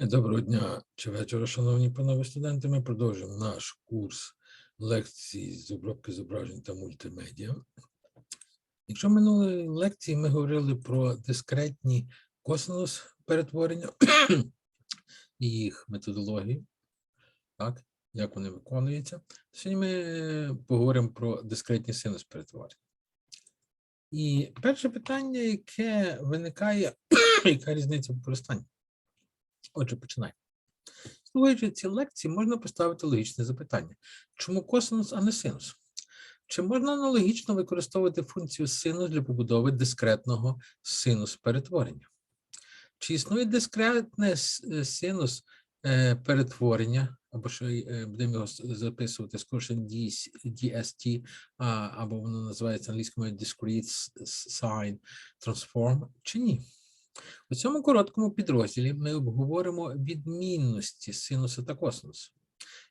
Доброго дня чи вечора, шановні панове студенти. Ми продовжуємо наш курс лекцій з обробки зображень та мультимедіа. Якщо минулої лекції ми говорили про дискретні косинус перетворення і їх методологію, так, як вони виконуються, сьогодні ми е, поговоримо про дискретні синус перетворення. І перше питання, яке виникає, яка різниця в? Отже, починаємо. Слухаючи ці лекції, можна поставити логічне запитання: чому косинус, а не синус? Чи можна аналогічно використовувати функцію синус для побудови дискретного синус перетворення? Чи існує дискретне е, синус е, перетворення, або що е, будемо його записувати скорше DS DST, або воно називається англійською Discrete Sign Transform, чи ні? У цьому короткому підрозділі ми обговоримо відмінності синуса та косинусу,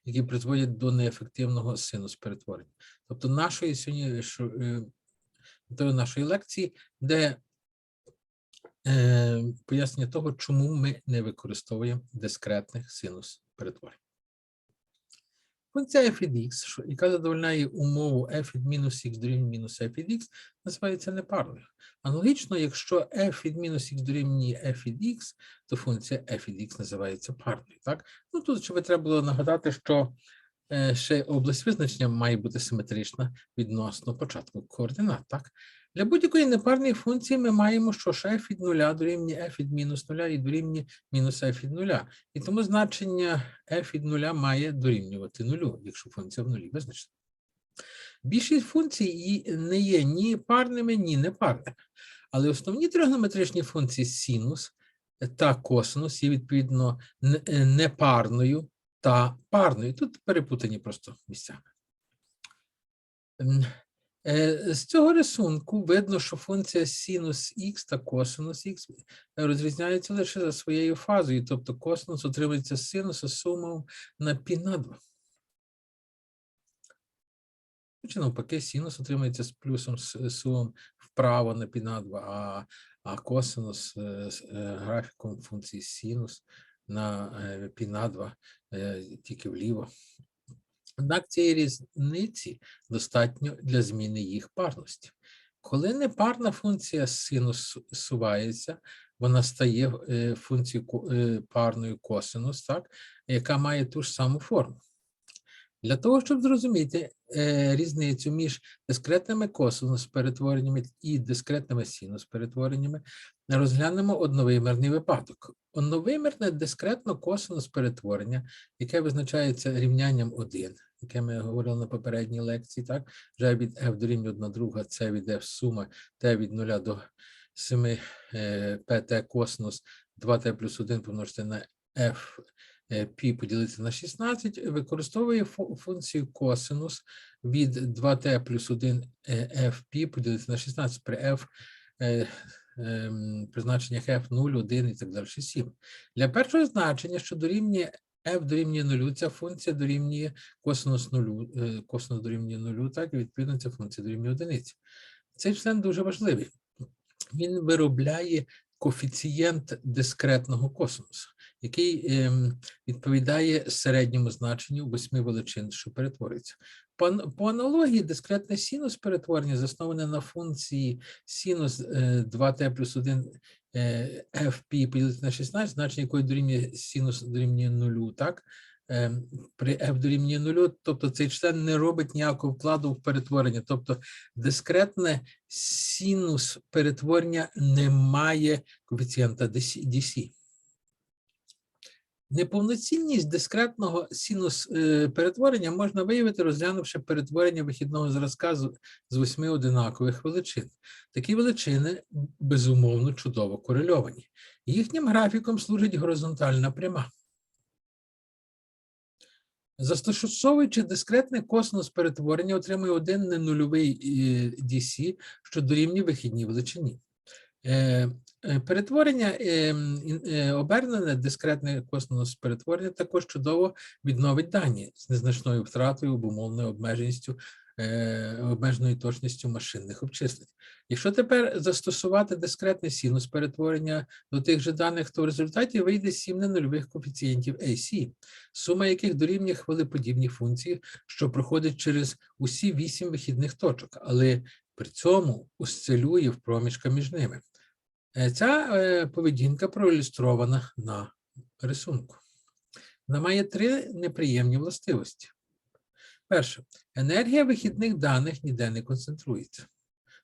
які призводять до неефективного синус перетворення. Тобто нашої сьогодні е, нашої лекції, де е, пояснення того, чому ми не використовуємо дискретних синус перетворень. Функція f від x, яка задовольняє умову f від мінус х дорівнює мінус f від x, називається непарною. Аналогічно, якщо f від мінус х дорівнює f від x, то функція f від x називається парною. Так? Ну тут ще би треба було нагадати, що е, ще область визначення має бути симетрична відносно початку координат. Так? Для будь-якої непарної функції ми маємо, що ж f від нуля дорівнює f від мінус нуля і дорівнює мінус f від нуля. І тому значення f від нуля має дорівнювати нулю, якщо функція в нулі визначена. Більшість функцій не є ні парними, ні непарними. Але основні тригонометричні функції синус та косинус є відповідно е, непарною та парною. Тут перепутані просто місцями. Е, З цього рисунку видно, що функція синус х та косинус х розрізняються лише за своєю фазою, тобто косинус отримується з синуса сумою на пі на 2. Чи навпаки, синус отримується з плюсом с- сумом вправо на пі на 2, а, а косинус е, з е, графіком функції синус на пі на 2 е, тільки вліво. Однак цієї різниці достатньо для зміни їх парності. Коли непарна функція синус сувається, вона стає е, функцією е, парною косинус, так, яка має ту ж саму форму. Для того, щоб зрозуміти е, різницю між дискретними косинус перетвореннями і дискретними синус перетвореннями, розглянемо одновимірний випадок. Одновимірне дискретно косинус перетворення, яке визначається рівнянням 1, яке ми говорили на попередній лекції, так? G від f дорівнює 1 друга, c від f сума, t від 0 до 7 е, pt косинус 2t плюс 1 помножити на f е, пі поділити на 16, використовує функцію косинус від 2t плюс 1 е, fp поділити на 16 при f е, ем, при значеннях f 0, 1 і так далі 7. Для першого значення, що дорівнює f дорівнює нулю. ця функція дорівнює косинус 0, е, косинус дорівнює нулю, так, і відповідно ця функція дорівнює одиниці. Цей член дуже важливий. Він виробляє коефіцієнт дискретного косинусу, який ем, відповідає середньому значенню восьми величин, що перетворюється. По, аналогії, дискретний синус перетворення засноване на функції синус е, 2t плюс 1 е, fp поділити на 16, значення якої дорівнює синус дорівнює нулю, так? Ем, При f дорівнює нулю, тобто цей член не робить ніякого вкладу в перетворення. Тобто дискретне синус перетворення не має коефіцієнта DC. Неповноцінність дискретного синус е, перетворення можна виявити, розглянувши перетворення вихідного зразка з, восьми одинакових величин. Такі величини безумовно чудово корельовані. Їхнім графіком служить горизонтальна пряма. Застосовуючи дискретне косинус перетворення, отримує один ненульовий е, DC, що дорівнює вихідній величині. Е, е, Перетворення е, обернене дискретне косинус перетворення також чудово відновить дані з незначною втратою обумовленою обмеженістю обмеженою точністю машинних обчислень. Якщо тепер застосувати дискретний синус перетворення до тих же даних, то в результаті вийде сім ненульових коефіцієнтів AC, сума яких дорівнює хвилеподібній функції, що проходить через усі вісім вихідних точок, але при цьому осцилює в проміжка між ними. Е, Ця е, поведінка проілюстрована на рисунку. Вона має три неприємні властивості. Перше, енергія вихідних даних ніде не концентрується.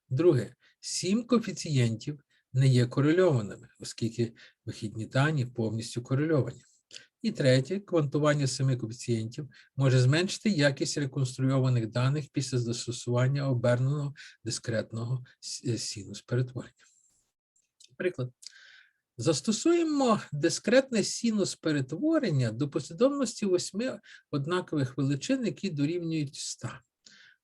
Друге, сім коефіцієнтів не є корельованими, оскільки вихідні дані повністю корельовані. І третє, квантування семи коефіцієнтів може зменшити якість реконструйованих даних після застосування оберненого дискретного е, синус перетворення. Приклад. Застосуємо дискретне синус перетворення до послідовності восьми однакових величин, які дорівнюють 100.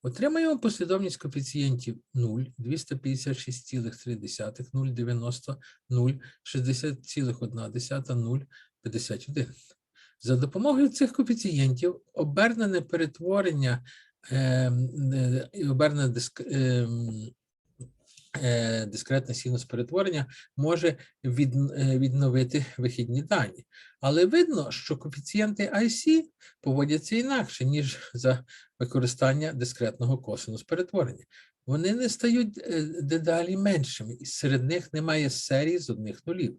Отримаємо послідовність коефіцієнтів 0, 256,3, 0, 90, 0, 60,1, 0, 51. За допомогою цих коефіцієнтів обернене перетворення ем, е, обернене диск, ем, е, дискретне синус перетворення може від, е, відновити вихідні дані. Але видно, що коефіцієнти IC поводяться інакше, ніж за використання дискретного косинус перетворення. Вони не стають е, дедалі меншими, і серед них немає серії з одних нулів.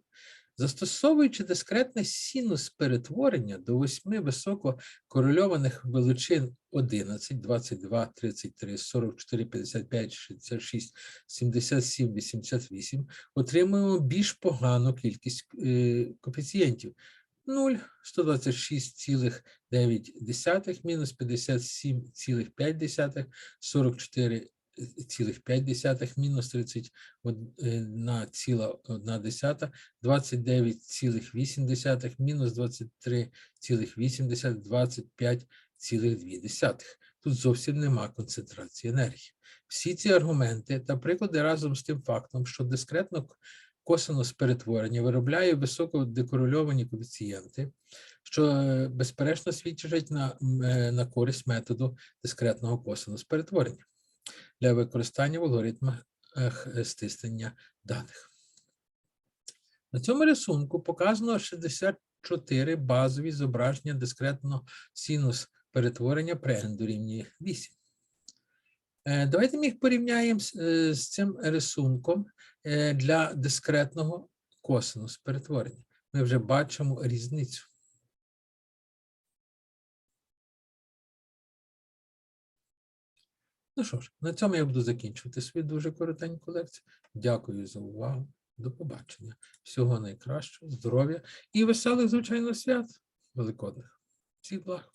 Застосовуючи дискретне синус перетворення до восьми високо корельованих величин 11, 22, 33, 44, 55, 66, 77, 88, отримуємо більш погану кількість е, коефіцієнтів. 0, 126,9 мінус 57,5, 44,5 мінус 31,1, 29,8 мінус 23,8, 25,2. Тут зовсім нема концентрації енергії. Всі ці аргументи та приклади разом з тим фактом, що дискретно косинус перетворення виробляє високо декорельовані коефіцієнти, що е, безперечно свідчить на, е, на користь методу дискретного косинус перетворення для використання в алгоритмах стиснення даних. На цьому рисунку показано 64 базові зображення дискретного синус перетворення при n дорівнює 8. Е, Давайте ми їх порівняємо з, е, цим рисунком е, для дискретного косинус перетворення. Ми вже бачимо різницю. Ну що ж, на цьому я буду закінчувати свою дуже коротеньку лекцію. Дякую за увагу. До побачення. Всього найкращого, здоров'я і веселих, звичайно, свят великодних. Всіх благ.